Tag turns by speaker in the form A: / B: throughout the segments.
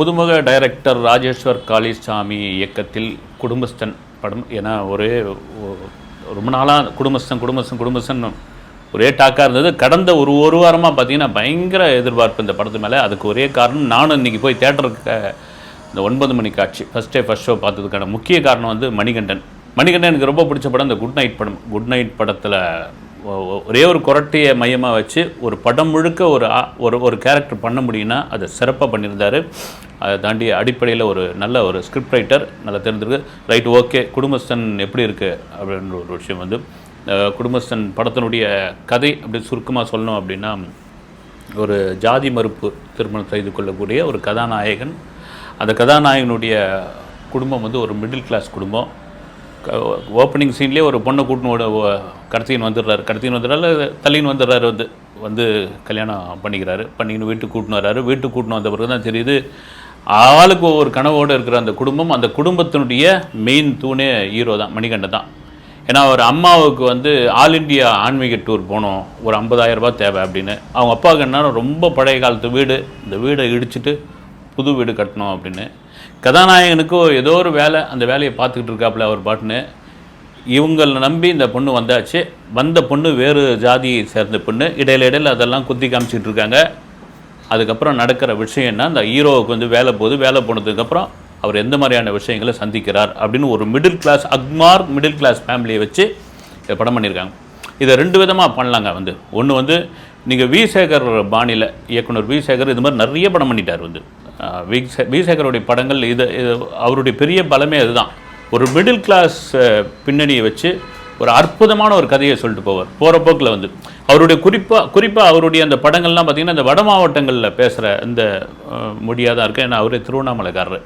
A: புதுமுக டைரக்டர் ராஜேஸ்வர் காளிசாமி இயக்கத்தில் குடும்பஸ்தன் படம் ஏன்னா ஒரே ரொம்ப நாளாக குடும்பஸ்தன் குடும்பஸ்தன் குடும்பஸ்தன் ஒரே டாக்காக இருந்தது. கடந்த ஒரு ஒரு வாரமாக பார்த்தீங்கன்னா பயங்கர எதிர்பார்ப்பு இந்த படத்து மேலே. அதுக்கு ஒரே காரணம் நானும் இன்றைக்கி போய் தேட்டருக்கு இந்த ஒன்பது மணி காட்சி ஃபஸ்ட் டே ஃபஸ்ட் ஷோ பார்த்ததுக்கான முக்கிய காரணம் வந்து மணிகண்டன். மணிகண்டன் எனக்கு ரொம்ப பிடிச்ச படம் இந்த குட் நைட் படம். குட் நைட் படத்தில் ஒரே ஒரு குரட்டையை மையமாக வச்சு ஒரு படம் முழுக்க ஒரு ஒரு ஒரு கேரக்டர் பண்ண முடியும்னா அதை சிறப்பாக பண்ணியிருந்தார். அதை தாண்டி அடிப்படையில் ஒரு நல்ல ஒரு ஸ்கிரிப்ட் ரைட்டர் நல்லா தெரிஞ்சிருக்கு. ரைட் ஓகே குடும்பஸ்தன் எப்படி இருக்குது அப்படின்ற ஒரு விஷயம் வந்து குடும்பஸ்தன் படத்தினுடைய கதை அப்படி சுருக்கமாக சொல்லணும் அப்படின்னா ஒரு ஜாதி மறுப்பு திருமணம் செய்து கொள்ளக்கூடிய ஒரு கதாநாயகன். அந்த கதாநாயகனுடைய குடும்பம் வந்து ஒரு மிடில் கிளாஸ் குடும்பம். ஓப்பனிங் சீன்லேயே ஒரு பொண்ணை கூட்டினோட கடத்தின்னு வந்துடுறாரு. கடத்தின்னு வந்துடுறாரு தள்ளின்னு வந்துடுறாரு வந்து வந்து கல்யாணம் பண்ணிக்கிறாரு. பண்ணிக்கின்னு வீட்டுக்கு கூட்டின்னு வர்றாரு. வீட்டுக்கு கூட்டின்னு வந்த பிறகு தான் தெரியுது ஆளுக்கு ஒவ்வொரு கனவோடு இருக்கிற அந்த குடும்பம் அந்த குடும்பத்தினுடைய மெயின் தூணே ஹீரோ தான் மணிகண்டன் தான். ஏன்னா அவர் அம்மாவுக்கு வந்து ஆல் இண்டியா ஆன்மீக டூர் போனோம். ஒரு 50000 ரூபாய் தேவை அப்படின்னு. அவங்க அப்பாவுக்கு என்ன ரொம்ப பழைய காலத்து வீடு. இந்த வீடை இடிச்சிட்டு புது வீடு கட்டணும் அப்படின்னு. கதாநாயகனுக்கும் ஏதோ ஒரு வேலை அந்த வேலையை பார்த்துக்கிட்டு இருக்காப்புல அவர் பாட்டுன்னு. இவங்களை நம்பி இந்த பொண்ணு வந்தாச்சு. வந்த பொண்ணு வேறு ஜாதியை சேர்ந்த பொண்ணு. இடையில இடையில அதெல்லாம் குத்தி காமிச்சிட்டு இருக்காங்க. அதுக்கப்புறம் நடக்கிற விஷயம்னா அந்த ஹீரோவுக்கு வந்து வேலை போகுது. வேலை போனதுக்கப்புறம் அவர் எந்த மாதிரியான விஷயங்களை சந்திக்கிறார் அப்படின்னு ஒரு மிடில் கிளாஸ் அக்மார் மிடில் கிளாஸ் ஃபேமிலியை வச்சு இதை படம் பண்ணியிருக்காங்க. இதை ரெண்டு விதமாக பண்ணலாங்க வந்து. ஒன்று வந்து நீங்கள் வி சேகர் பாணியில் இயக்குனர் வி சேகர் இது மாதிரி நிறைய படம் பண்ணிட்டார் வந்து. அஹ் படங்கள் இது இது அவருடைய பெரிய பலமே அதுதான். ஒரு மிடில் கிளாஸ் பின்னணியை வச்சு ஒரு அற்புதமான ஒரு கதையை சொல்லிட்டு போவார். போகிற போக்கில் வந்து. அவருடைய குறிப்பாக குறிப்பாக அவருடைய அந்த படங்கள்லாம் பார்த்திங்கன்னா இந்த வட மாவட்டங்களில் பேசுகிற இந்த மொழியாக தான் இருக்குது ஏன்னா அவரே திருவண்ணாமலைக்காரர்.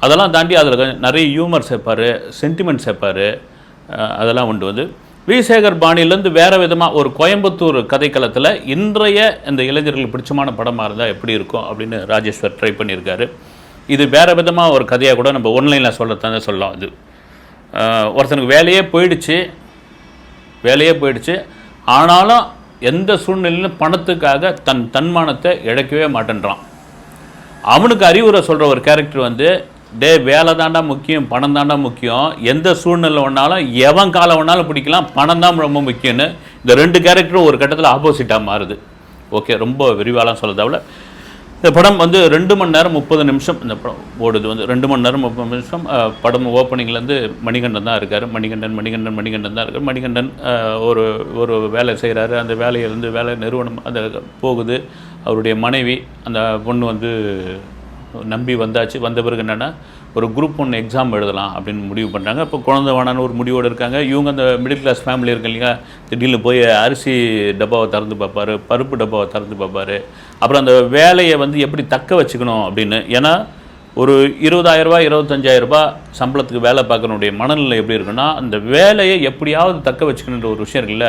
A: அதெல்லாம் தாண்டி அதில் நிறைய ஹியூமர் சேர்ப்பார் சென்டிமெண்ட் சேர்ப்பார். அதெல்லாம் உண்டு வந்து. விசேகர் பாணியிலேருந்து வேறு விதமாக ஒரு கோயம்புத்தூர் கதைக்களத்தில் இன்றைய இந்த இளைஞர்களுக்கு பிடிச்சமான படமாக இருந்தால் எப்படி இருக்கும் அப்படின்னு ராஜேஸ்வர் ட்ரை பண்ணியிருக்காரு. இது வேறு விதமாக ஒரு கதையாக கூட நம்ம ஒன்லைனில் சொல்லத்தானே சொல்லலாம் இது. ஒருத்தனுக்கு வேலையே போயிடுச்சு. வேலையே போயிடுச்சு. ஆனாலும் எந்த சூழ்நிலையிலும் பணத்துக்காக தன் தன்மானத்தை இழக்கவே மாட்டேன்றான். அவனுக்கு அறிவுரை சொல்கிற ஒரு கேரக்டர் வந்து டே வேலை தாண்டா முக்கியம் பணம் தாண்டா முக்கியம். எந்த சூழ்நிலை வேணாலும் எவன் காலம் வேணாலும் பிடிக்கலாம். பணம் தான் ரொம்ப முக்கியம்னு. இந்த ரெண்டு கேரக்டரும் ஒரு கட்டத்தில் ஆப்போசிட்டாக மாறுது. ஓகே ரொம்ப விரிவாலாம் சொல்ல தேவையில்ல. இந்த படம் வந்து ரெண்டு மணி நேரம் முப்பது நிமிஷம். இந்த படம் ஓடுது வந்து ரெண்டு மணி நேரம் முப்பது நிமிஷம். படம் ஓப்பனிங்லேருந்து மணிகண்டன் தான் இருக்கார். மணிகண்டன் மணிகண்டன் மணிகண்டன் தான் இருக்கார். மணிகண்டன் ஒரு ஒரு வேலை செய்கிறாரு அந்த வேலையிலேருந்து வேலை நிறுவனம் அந்த போகுது. அவருடைய மனைவி அந்த பொண்ணு வந்து நம்பி வந்தாச்சு. வந்த பிறகு என்னென்னா ஒரு குரூப் ஒன்று எக்ஸாம் எழுதலாம் அப்படின்னு முடிவு பண்ணுறாங்க இப்போ குழந்தை வேணான்னு ஒரு முடிவோடு இருக்காங்க. இவங்க அந்த மிடில் கிளாஸ் ஃபேமிலி இருக்கு இல்லைங்க திடீர்னு போய் அரிசி டப்பாவை திறந்து பார்ப்பாரு பருப்பு டப்பாவை திறந்து பார்ப்பாரு. அப்புறம் அந்த வேலையை வந்து எப்படி தக்க வச்சுக்கணும் அப்படின்னு. ஏன்னா ஒரு இருபதாயிரரூபா இருபத்தஞ்சாயிரரூபா சம்பளத்துக்கு வேலை பார்க்கறனுடைய மனநிலை எப்படி இருக்குன்னா அந்த வேலையை எப்படியாவது தக்க வச்சுக்கணுன்ற ஒரு விஷயம் இருக்குல்ல.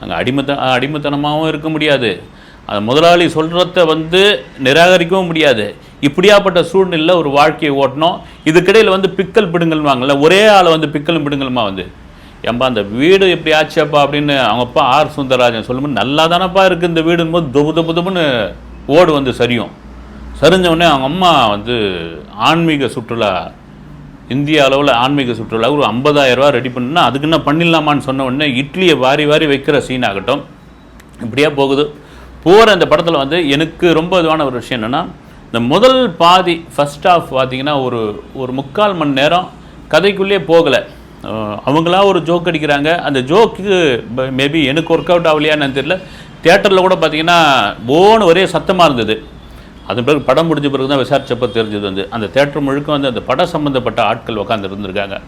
A: அங்கே அடிமத்த அடிமத்தனமாகவும் இருக்க முடியாது. அந்த முதலாளி சொல்கிறத வந்து நிராகரிக்கவும் முடியாது. இப்படியாப்பட்ட சூழ்நிலையில் ஒரு வாழ்க்கையை ஓட்டணும். இதுக்கிடையில் வந்து பிக்கல் பிடுங்கல்வாங்கள்ல ஒரே ஆளை வந்து பிக்கலும் பிடுங்கலுமா வந்து? ஏம்பா அந்த வீடு எப்படி ஆச்சப்பா அப்படின்னு அவங்க அப்பா ஆர் சுந்தரராஜன் சொல்லும்போது நல்லா தானப்பா இருக்குது இந்த வீடுன்னு போது தொபு தொபு தொபுன்னு ஓடு வந்து சரியும். சரிஞ்சவுடனே அவங்க அம்மா வந்து ஆன்மீக சுற்றுலா இந்திய அளவில் ஆன்மீக சுற்றுலா ஒரு ஐம்பதாயிரரூவா ரெடி பண்ணுன்னா அதுக்கு என்ன பண்ணிடலாமான்னு சொன்ன உடனே இட்லியை வாரி வாரி வைக்கிற சீன் ஆகட்டும். இப்படியே போகுது. போகிற அந்த படத்தில் வந்து எனக்கு ரொம்ப இதுவான ஒரு விஷயம் என்னென்னா இந்த முதல் பாதி ஃபர்ஸ்ட் ஆஃப் பார்த்தீங்கன்னா ஒரு ஒரு முக்கால் மணி நேரம் கதைக்குள்ளேயே போகலை. அவங்களா ஒரு ஜோக் அடிக்கிறாங்க. அந்த ஜோக்கு மேபி எனக்கு ஒர்க் அவுட் ஆகலையான்னு தெரியல. தேட்டரில் கூட பார்த்தீங்கன்னா போன்னு ஒரே சத்தமாக இருந்தது. அதன் பிறகு படம் முடிஞ்ச பிறகு தான் விசாரித்தப்போ தெரிஞ்சது வந்து அந்த தேட்டர் முழுக்க வந்து அந்த படம் சம்மந்தப்பட்ட ஆட்கள் உட்காந்து இருந்திருக்காங்க.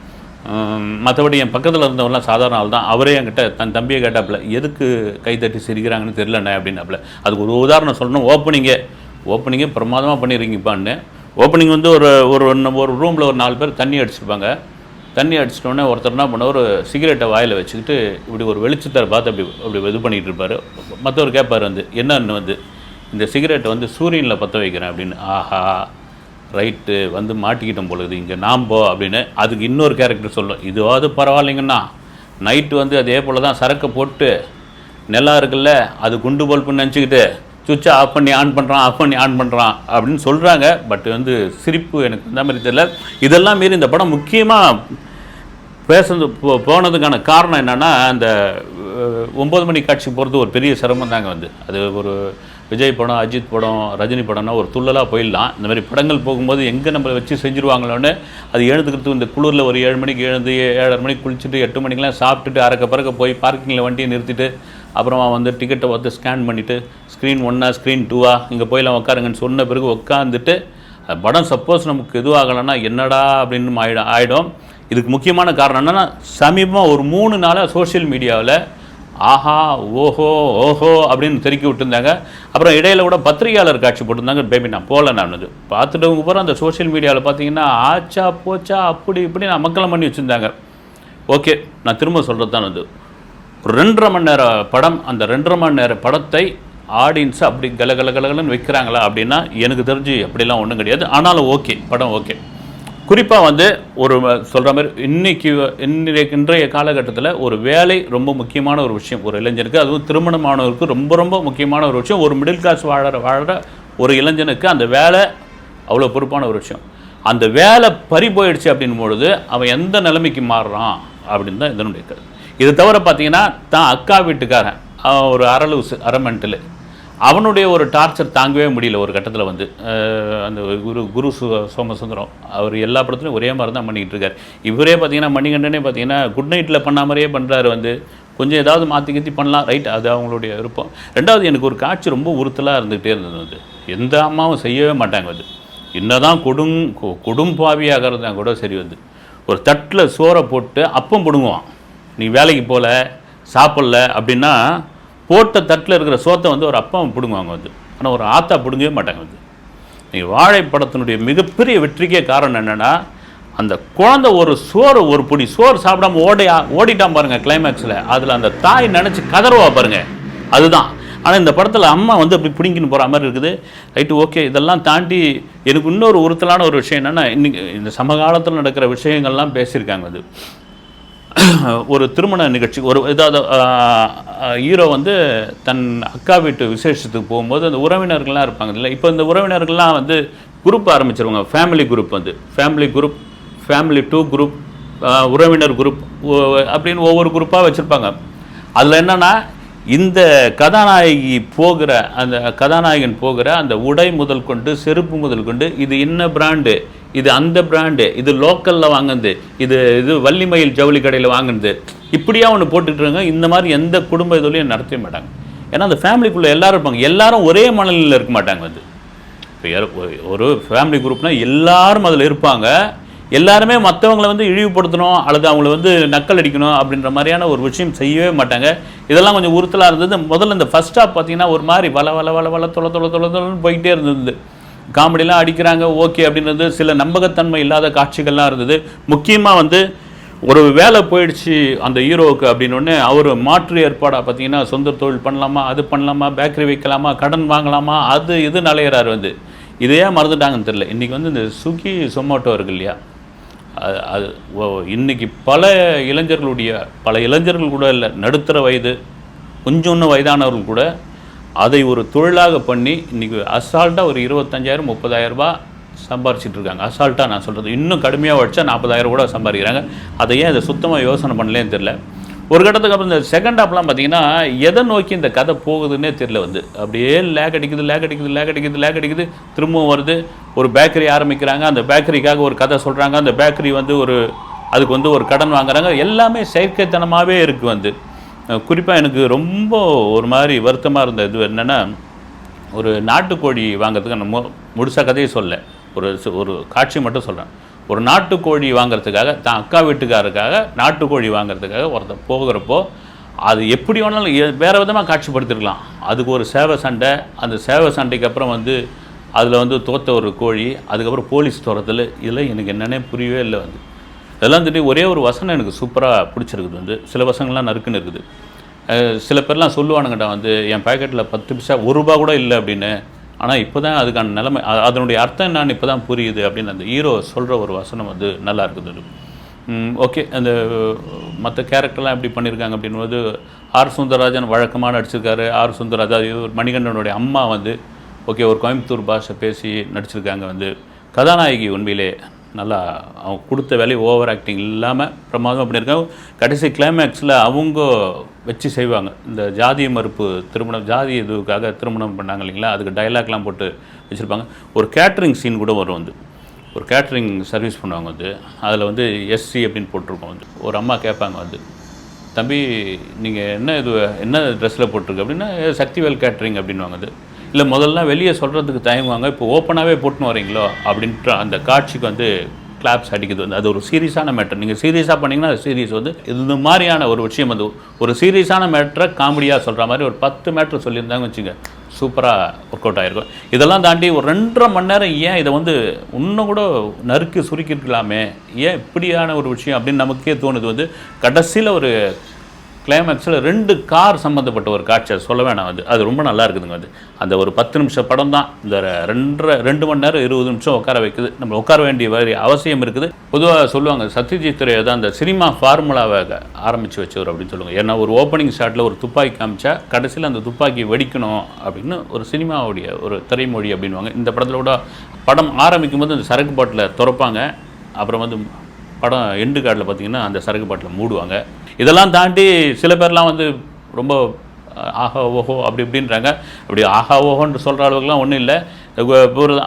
A: மற்றபடி என் பக்கத்தில் இருந்தவங்களாம் சாதாரண ஆள் தான். அவரே என்கிட்ட தன் தம்பியை கேட்டாப்புல எதுக்கு கைதட்டி சிரிக்கிறாங்கன்னு தெரியலண்ணே அப்படின்னாப்புல. அதுக்கு ஒரு உதாரணம் சொல்லணும் ஓப்பனிங்கே ஓப்பனிங்கே பிரமாதமாக பண்ணியிருக்கீங்கப்பான்னு ஓப்பனிங் வந்து ஒரு ஒரு ஒன்று- ஒரு ரூமில் ஒரு நாலு பேர் தண்ணி அடிச்சிருப்பாங்க. தண்ணி அடிச்சிட்டோன்னே ஒருத்தர் என்ன பண்ண ஒரு சிகரெட்டை வாயில் வச்சுக்கிட்டு இப்படி ஒரு வெளிச்சத்தை பார்த்து அப்படி அப்படி இது பண்ணிகிட்டு இருப்பார். மற்றவர் கேட்பார் வந்து என்னன்னு வந்து இந்த சிகரெட்டை வந்து சூரியனில் பற்ற வைக்கிறேன் அப்படின்னு. ஆஹா ரைட்டு வந்து மாட்டிக்கிட்டோம் பொழுது இங்கே நாம் போ அப்படின்னு. அதுக்கு இன்னொரு கேரக்டர் சொல்லும் இதுவாவது பரவாயில்லைங்கன்னா நைட்டு வந்து அதே போல் தான் சரக்கை போட்டு நிலா இருக்குல்ல அது குண்டு பல்புன்னு நினச்சிக்கிட்டு சுவிட்சை ஆஃப் பண்ணி ஆன் பண்ணுறான் ஆஃப் பண்ணி ஆன் பண்ணுறான் அப்படின்னு சொல்கிறாங்க பட் வந்து சிரிப்பு எனக்கு இந்த மாதிரி தெரியல. இதெல்லாம் மீறி இந்த படம் முக்கியமாக பேசுறது போ- போனதுக்கான காரணம் என்னன்னா அந்த ஒம்பது மணி காட்சி போகிறது ஒரு பெரிய சிரமம் தாங்க வந்து. அது ஒரு விஜய் படம் அஜித் படம் ரஜினி படம்னா ஒரு துள்ளலாக போயிடலாம். இந்த மாதிரி படங்கள் போகும்போது எங்கே நம்மளை வச்சு செஞ்சுருவாங்களோன்னு அது எழுந்துக்கிறதுக்கு இந்த குளிரில் ஒரு ஏழு மணிக்கு எழுந்து ஏழரை மணிக்கு குளிச்சுட்டு எட்டு மணிக்கெலாம் சாப்பிட்டுட்டு அறக்க பறக்க போய் பார்க்கிங்கில் வண்டியை நிறுத்திட்டு அப்புறமா வந்து டிக்கெட்டை பார்த்து ஸ்கேன் பண்ணிவிட்டு ஸ்க்ரீன் ஒன்னா ஸ்க்ரீன் டூவா இங்கே போயெல்லாம் உட்காருங்கன்னு சொன்ன பிறகு உட்காந்துட்டு படம் சப்போஸ் நமக்கு இதுவாகலைன்னா என்னடா அப்படின்னு ஆயிடும். ஆகிடும் இதுக்கு முக்கியமான காரணம் என்னென்னா சமீபமாக ஒரு மூணு நாளாக சோஷியல் மீடியாவில் ஆஹா ஓஹோ ஓஹோ அப்படின்னு தெருக்கி விட்டுருந்தாங்க. அப்புறம் இடையில கூட பத்திரிகையாளர் காட்சி போட்டிருந்தாங்க. பேபி நான் போகல நான் அது பார்த்துட்டவங்க பூரா அந்த சோஷியல் மீடியாவில் பார்த்தீங்கன்னா ஆச்சா போச்சா அப்படி இப்படி நான் மக்களம் பண்ணி வச்சுருந்தாங்க. ஓகே நான் திரும்ப சொல்கிறது தான் அது. ஒரு ரெண்டரை மணி நேர படம் அந்த ரெண்டரை மணி நேர படத்தை ஆடியன்ஸ் அப்படி கல கல கலகலன்னு வைக்கிறாங்களா அப்படின்னா எனக்கு தெரிஞ்சு அப்படிலாம் ஒன்றும் கிடையாது. ஆனாலும் ஓகே படம் ஓகே குறிப்பாக வந்து ஒரு சொல்கிற மாதிரி இன்னைக்கு இன்றைய இன்றைய காலகட்டத்தில் ஒரு வேலை ரொம்ப முக்கியமான ஒரு விஷயம். ஒரு இளைஞனுக்கு அதுவும் திருமணமானவருக்கு ரொம்ப ரொம்ப முக்கியமான ஒரு விஷயம். ஒரு மிடில் கிளாஸ் வாழற வாழற ஒரு இளைஞனுக்கு அந்த வேலை அவ்வளோ பொறுப்பான ஒரு விஷயம். அந்த வேலை பறி போயிடுச்சு அப்படின் பொழுது அவன் எந்த நிலைமைக்கு மாறுறான் அப்படின்னு தான் இதனுடைய கருத்து. இது தவிர பார்த்தீங்கன்னா தான் அக்கா வீட்டுக்காரன். ஒரு அரலூசு அரை அவனுடைய ஒரு டார்ச்சர் தாங்கவே முடியல ஒரு கட்டத்தில் வந்து. அந்த குரு குரு சு சோமசுந்தரம் அவர் எல்லா படத்துலையும் ஒரே மாதிரி தான் பண்ணிக்கிட்டு இருக்கார். இவரே பார்த்தீங்கன்னா மணிகண்டனே பார்த்தீங்கன்னா குட் நைட்டில் பண்ண மாதிரியே பண்ணுறாரு வந்து. கொஞ்சம் ஏதாவது மாற்றி கீத்தி பண்ணலாம் ரைட் அது அவங்களுடைய விருப்பம். ரெண்டாவது எனக்கு ஒரு காட்சி ரொம்ப உறுத்தலாக இருந்துகிட்டே இருந்தது வந்து. எந்த அம்மாவும் செய்யவே மாட்டாங்க வந்து. என்னதான் கொடும் கொ- கொடும்பாவியாக தான் கூட சரி வந்து. ஒரு தட்டில் சோறை போட்டு அப்பம் பிடுங்குவான். நீ வேலைக்கு போகல சாப்பிடல அப்படின்னா போட்ட தட்டில் இருக்கிற சோத்தை வந்து ஒரு அப்பாவும் பிடுங்குவாங்க வந்து. ஆனால் ஒரு ஆத்தா பிடுங்கவே மாட்டாங்க வந்து. நீ வாழைப்படத்தினுடைய மிகப்பெரிய வெற்றிக்கே காரணம் என்னென்னா அந்த குழந்தை ஒரு சோறு ஒரு பொடி சோறு சாப்பிடாம ஓடையா ஓடிட்டான் பாருங்கள் கிளைமேக்ஸில் அதில் அந்த தாய் நினச்சி கதறுவா பாருங்கள் அதுதான். ஆனால் இந்த படத்தில் அம்மா வந்து அப்படி பிடிங்கின்னு போகிற மாதிரி இருக்குது. ரைட்டு ஓகே இதெல்லாம் தாண்டி எனக்கு இன்னொரு உறுத்தலான ஒரு விஷயம் என்னென்னா இன்னைக்கு இந்த சமகாலத்தில் நடக்கிற விஷயங்கள்லாம் பேசியிருக்காங்க அது ஒரு திருமண நிகழ்ச்சி ஒரு ஏதாவது ஹீரோ வந்து தன் அக்கா வீட்டு விசேஷத்துக்கு போகும்போது அந்த உறவினர்கள்லாம் இருப்பாங்க இல்லை இப்போ இந்த உறவினர்கள்லாம் வந்து குரூப் ஆரம்பிச்சிருவாங்க. ஃபேமிலி குரூப் வந்து. Family group family two group உறவினர் குரூப் அப்படின்னு ஒவ்வொரு குரூப்பாக வச்சுருப்பாங்க. அதில் என்னென்னா இந்த கதாநாயகி போகிற அந்த கதாநாயகன் போகிற அந்த உடை முதல் கொண்டு செருப்பு முதல் கொண்டு இது என்ன பிராண்டு இது அந்த பிராண்டு இது லோக்கலில் வாங்கினது. இது இது வள்ளிமயில் ஜவுளி கடையில் வாங்கினது. இப்படியா ஒன்று போட்டுட்ருங்க இந்த மாதிரி எந்த குடும்ப இதுலையும் நடத்தவே மாட்டாங்க. ஏன்னா அந்த ஃபேமிலிக்குள்ளே எல்லோரும் இருப்பாங்க. எல்லாரும் ஒரே மனநிலையில் இருக்க மாட்டாங்க வந்து இப்போ ஒரு- ஒரு ஃபேமிலி குரூப்னால் எல்லாரும் அதில் இருப்பாங்க. எல்லாருமே மற்றவங்களை வந்து இழிவுபடுத்தணும் அல்லது அவங்கள வந்து நக்கல் அடிக்கணும் அப்படின்ற மாதிரியான ஒரு விஷயம் செய்யவே மாட்டாங்க. இதெல்லாம் கொஞ்சம் உறுத்தலாக இருந்தது. முதல்ல இந்த ஃபஸ்ட் ஹாப் பார்த்தீங்கன்னா ஒரு மாதிரி வள வள வள வள தொலை தொலை தொலை தொலைன்னு போயிட்டே இருந்தது. காமெடிலாம் அடிக்கிறாங்க ஓகே அப்படின்றது சில நம்பகத்தன்மை இல்லாத காட்சிகள்லாம் இருந்தது. முக்கியமாக வந்து ஒரு வேலை போயிடுச்சு அந்த ஹீரோவுக்கு அப்படின்னு அவர் மாற்று ஏற்பாடாக பார்த்தீங்கன்னா சொந்த தொழில் பண்ணலாமா அது பண்ணலாமா பேக்கரி வைக்கலாமா கடன் வாங்கலாமா அது இது நலையிறார் வந்து. இதையே மறந்துட்டாங்கன்னு தெரியல. இன்றைக்கி வந்து இந்த சுகி சொமோட்டோ இருக்கு இல்லையா? அது அது ஓ- பல இளைஞர்களுடைய பல இளைஞர்கள் கூட இல்லை நடுத்தர வயது கொஞ்சம் வயதானவர்கள் கூட அதை ஒரு தொழிலாக பண்ணி இன்றைக்கி அசால்ட்டாக ஒரு இருபத்தஞ்சாயிரம் முப்பதாயிரம் ரூபாய் சம்பாரிச்சிட்டு இருக்காங்க. அசால்ட்டாக நான் சொல்கிறது இன்னும் கடுமையாக உழைச்சா நாற்பதாயிரம் கூட சம்பாதிக்கிறாங்க. அதை ஏன் அதை சுத்தமாக யோசனை பண்ணலேன்னு தெரில ஒரு கட்டத்துக்கு அப்புறம் இந்த செகண்ட் ஹாப்லாம் பார்த்தீங்கன்னா எதை நோக்கி இந்த கதை போகுதுன்னே தெரியல வந்து. அப்படியே லேக் அடிக்குது லேக் அடிக்குது லேக் அடிக்குது லேக் அடிக்குது. திரும்பவும் வருது. ஒரு பேக்கரி ஆரம்பிக்கிறாங்க. அந்த பேக்கரிக்காக ஒரு கதை சொல்கிறாங்க அந்த பேக்கரி வந்து ஒரு அதுக்கு வந்து ஒரு கடன் வாங்குறாங்க. எல்லாமே செயற்கைத்தனமாகவே இருக்குது வந்து. குறிப்பாக எனக்கு ரொம்ப ஒரு மாதிரி வருத்தமாக இருந்த இது என்னென்னா ஒரு நாட்டுக்கோழி வாங்குறதுக்கு நம்ம முழுசாக கதையை சொல்ல ஒரு ஒரு காட்சி மட்டும் சொல்கிறேன் ஒரு நாட்டுக்கோழி வாங்குறதுக்காக தான் அக்கா வீட்டுக்காரருக்காக நாட்டுக்கோழி வாங்குறதுக்காக ஒருத்தர் போகிறப்போ அது எப்படி வேணாலும் வேறு வேற விதமாக காட்சிப்படுத்திருக்கலாம். அதுக்கு ஒரு சேவை சண்டை அந்த சேவை சண்டைக்கு அப்புறம் வந்து அதில் வந்து தோத்த ஒரு கோழி அதுக்கப்புறம் போலீஸ் துரத்தல் இதெல்லாம் எனக்கு என்னன்னே புரியவே இல்லை வந்து. இதெல்லாம் திடீர் ஒரே ஒரு வசனம் எனக்கு சூப்பராக பிடிச்சிருக்குது வந்து. சில வசங்கள்லாம் நறுக்குன்னு இருக்குது. சில பேர்லாம் சொல்லுவானுங்கடா வந்து என் பேக்கெட்டில் பத்து பைசா ஒரு ரூபா கூட இல்லை அப்படின்னு. ஆனால் இப்போ தான் அதுக்கான நிலைமை அதனுடைய அர்த்தம் என்னன்னு இப்போ தான் புரியுது அப்படின்னு அந்த ஹீரோ சொல்கிற ஒரு வசனம் வந்து நல்லா இருக்குது ஓகே அந்த மற்ற கேரக்டர்லாம் எப்படி பண்ணியிருக்காங்க அப்படின்போது ஆர் சுந்தரராஜன் வழக்கமாக நடிச்சிருக்காரு. ஆர் சுந்தரராஜா இவர் மணிகண்டனுடைய அம்மா வந்து ஓகே ஒரு கோயம்புத்தூர் பாஷை பேசி நடிச்சிருக்காங்க வந்து. கதாநாயகி உண்மையிலே நல்லா அவங்க கொடுத்த வேலையை ஓவர் ஆக்டிங் இல்லாமல் பிரமாதம் பண்ணியிருக்காங்க. கடைசி கிளைமேக்ஸில் அவங்க வச்சு செய்வாங்க. இந்த ஜாதி மறுப்பு திருமணம் ஜாதி இதுக்காக திருமணம் பண்ணாங்க இல்லைங்களா? அதுக்கு டைலாக்லாம் போட்டு வச்சுருப்பாங்க. ஒரு கேட்ரிங் சீன் கூட வரும் வந்து ஒரு கேட்ரிங் சர்வீஸ் பண்ணுவாங்க வந்து அதில் வந்து எஸ்சி அப்படின்னு போட்டிருக்கோம் வந்து ஒரு அம்மா கேட்பாங்க வந்து தம்பி நீங்கள் என்ன இது என்ன ட்ரெஸ்ஸில் போட்டிருக்கு? அப்படின்னா சக்திவேல் கேட்ரிங் அப்படின்னு வாங்குது இல்லை முதல்ல வெளியே சொல்கிறதுக்கு தயங்குவாங்க இப்போ ஓப்பனாகவே போட்டுன்னு வரீங்களோ? அப்படின்ற அந்த காட்சிக்கு வந்து கிளாப்ஸ் அடிக்குது. வந்து அது ஒரு சீரியஸான மேட்டர் நீங்கள் சீரியஸாக பண்ணிங்கன்னா அது சீரியஸ் வந்து இது மாதிரியான ஒரு விஷயம் வந்து ஒரு சீரியஸான மேட்டரை காமெடியாக சொல்கிற மாதிரி ஒரு பத்து மேட்ரு சொல்லியிருந்தாங்க வச்சுங்க சூப்பராக ஒர்க் அவுட் ஆகிருக்கும் இதெல்லாம் தாண்டி ஒரு ரெண்டரை மணி நேரம் ஏன் இதை வந்து இன்னும் கூட நறுக்கி சுருக்கிருக்கலாமே ஏன் இப்படியான ஒரு விஷயம் அப்படின்னு நமக்கே தோணுது. வந்து கடைசியில் ஒரு கிளைமேக்ஸில் ரெண்டு கார் சம்மந்தப்பட்ட ஒரு காட்சி சொல்ல வேணாம் அது. அது ரொம்ப நல்லா இருக்குதுங்க அது. அந்த ஒரு பத்து நிமிஷம் படம் தான். இந்த ரெண்டரை ரெண்டு மணி நேரம் இருபது நிமிஷம் உட்கார வைக்குது. நம்ம உட்கார வேண்டிய வேறு அவசியம் இருக்குது. பொதுவாக சொல்லுவாங்க சத்யஜித் துறையை தான் அந்த சினிமா ஃபார்முலாவை ஆரம்பித்து வச்சவர் அப்படின்னு சொல்லுவாங்க. ஏன்னா ஒரு ஓப்பனிங் ஷாட்டில் ஒரு துப்பாக்கி காமிச்சா கடைசியில் அந்த துப்பாக்கி வெடிக்கணும் அப்படின்னு ஒரு சினிமாவுடைய ஒரு திரைமொழி அப்படின்வாங்க இந்த படத்தில் கூட படம் ஆரம்பிக்கும் போது அந்த சரக்கு பாட்டில் திறப்பாங்க. அப்புறம் வந்து படம் எண்டு கார்டில் பார்த்தீங்கன்னா அந்த சரக்கு பாட்டில் மூடுவாங்க. இதெல்லாம் தாண்டி சில பேர்லாம் வந்து ரொம்ப ஆஹா ஓஹோ அப்படி இப்படின்றாங்க. அப்படி ஆஹா ஓஹோன்னு சொல்கிற அளவுக்குலாம் ஒன்றும் இல்லை.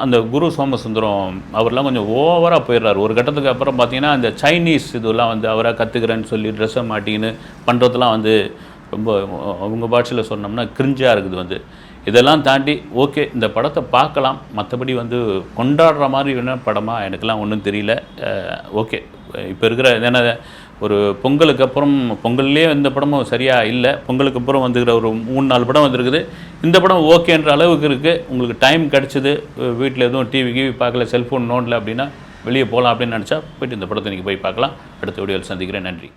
A: அந்த குரு சோமசுந்தரம் அவர்லாம் கொஞ்சம் ஓவராக போயிடுறாரு. ஒரு கட்டத்துக்கு அப்புறம் பார்த்தீங்கன்னா அந்த சைனீஸ் இதெல்லாம் வந்து அவராக கற்றுக்கிறேன்னு சொல்லி ட்ரெஸ்ஸை மாட்டிக்கின்னு பண்ணுறதுலாம் வந்து ரொம்ப அவங்க பாட்சியில் சொன்னோம்னா கிரிஞ்சாக இருக்குது வந்து. இதெல்லாம் தாண்டி ஓகே இந்த படத்தை பார்க்கலாம். மற்றபடி வந்து கொண்டாடுற மாதிரி வேணா படமாக எனக்கெல்லாம் ஒன்றும் தெரியல. ஓகே இப்போ இருக்கிற ஏன்னா ஒரு பொங்கலுக்கு அப்புறம் பொங்கல்லே இந்த படமும் சரியாக இல்லை. பொங்கலுக்கு அப்புறம் வந்துக்கிற ஒரு மூணு நாலு படம் வந்திருக்குது. இந்த படம் ஓகேன்ற அளவுக்கு இருக்குது உங்களுக்கு டைம் கிடச்சிது வீட்டில் எதுவும் டிவி கிவி பார்க்கல செல்ஃபோன் நோண்டல அப்படின்னா வெளியே போகலாம் அப்படின்னு நினச்சா போயிட்டு இந்த படத்தை நீங்கள் போய் பார்க்கலாம். அடுத்த வீடியோவில் சந்திக்கிறேன். நன்றி.